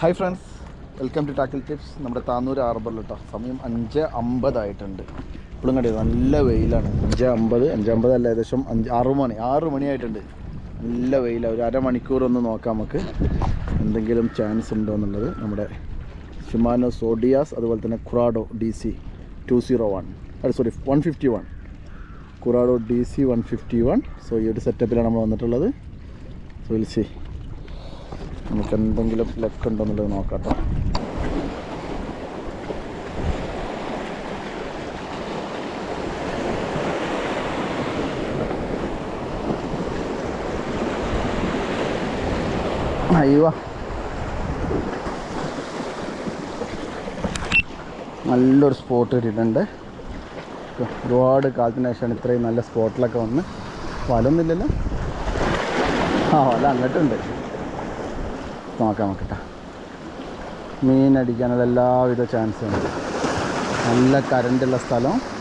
Hi friends welcome to tackle tips നമ്മുടെ താന്നൂർ ഹാർബറിൽ കേട്ടോ സമയം അഞ്ച് അമ്പതായിട്ടുണ്ട്. ഇപ്പോഴും കണ്ടത് നല്ല വെയിലാണ്. അഞ്ച് അമ്പത് അഞ്ച് അമ്പത് അല്ല ഏകദേശം അഞ്ച് ആറു മണി ആറ് മണിയായിട്ടുണ്ട് നല്ല വെയിലാണ് ഒരു അരമണിക്കൂർ ഒന്ന് നോക്കാം നമുക്ക്. എന്തെങ്കിലും ചാൻസ് ഉണ്ടോ എന്നുള്ളത്. നമ്മുടെ ഷിമാനോ സോഡിയാസ് അതുപോലെ തന്നെ Curado D C two zero one sorry one fifty one Curado D C one fifty one so ഈ ഒരു സെറ്റപ്പിലാണ് നമ്മൾ വന്നിട്ടുള്ളത്. സോ വിൽ സി നമുക്ക് എന്തെങ്കിലും ലക്ക് ഉണ്ടോ എന്നുള്ളത് നോക്കാം കേട്ടോ അയ്യോ. നല്ലൊരു സ്പോട്ട് കിട്ടിയിട്ടുണ്ട് ഒരുപാട് കാലത്തിന് ശേഷമാണ് ഇത്രയും നല്ല സ്പോട്ടിലൊക്കെ വന്ന്. വലൊന്നുമില്ലല്ലോ. ആ വല അങ്ങോട്ടുണ്ട്. നോക്കാം നോക്കട്ടെ. മീൻ അടിക്കാനുള്ള എല്ലാവിധ ചാൻസും ഉണ്ട്. നല്ല കരണ്ടുള്ള സ്ഥലം.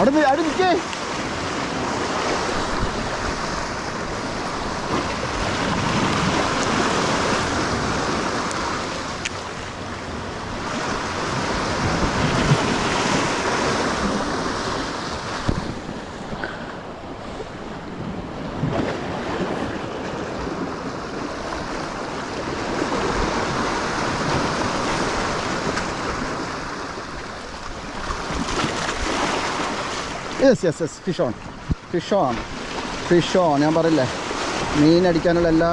അടുത്ത് നിന്ന് yes yes yes fish on fish on fish on ഞാൻ പറഞ്ഞില്ലേ? മീൻ അടിക്കാനുള്ള എല്ലാ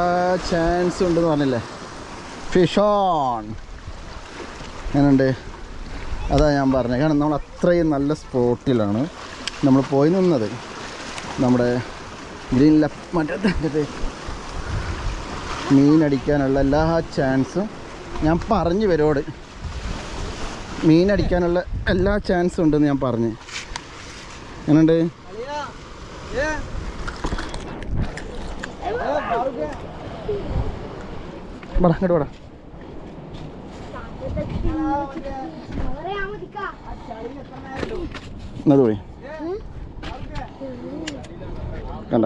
ചാൻസും ഉണ്ടെന്ന് പറഞ്ഞില്ലേ? ഫിഷ് ഓൺ എങ്ങനെയുണ്ട്? അതാ ഞാൻ പറഞ്ഞത്. കാരണം നമ്മൾ അത്രയും നല്ല സ്പോട്ടിലാണ് നമ്മൾ പോയി നിന്നത്. നമ്മുടെ ഗ്രീൻ ലപ്പ് മറ്റേ മീൻ അടിക്കാനുള്ള എല്ലാ ചാൻസും ഞാൻ പറഞ്ഞു വരോട് മീനടിക്കാനുള്ള എല്ലാ ചാൻസും ഉണ്ടെന്ന് ഞാൻ പറഞ്ഞു. എങ്ങനെയുണ്ട് വാടാ ഇങ്ങോട്ട് വാടാ. എന്നത് പോയി. കണ്ട?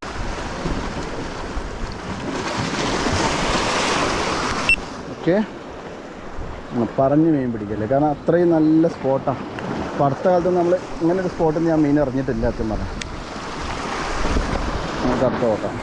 ഓക്കെ പറഞ്ഞ് മീൻ പിടിക്കല്ലേ? കാരണം അത്രയും നല്ല സ്പോട്ടാണ് അപ്പോൾ അടുത്ത കാലത്ത് നമ്മൾ ഇങ്ങനൊരു സ്പോട്ടിൽ ഞാൻ മീൻ എറിഞ്ഞിട്ടില്ല അച്ഛൻ പറഞ്ഞു നമുക്ക് അടുത്ത നോക്കാം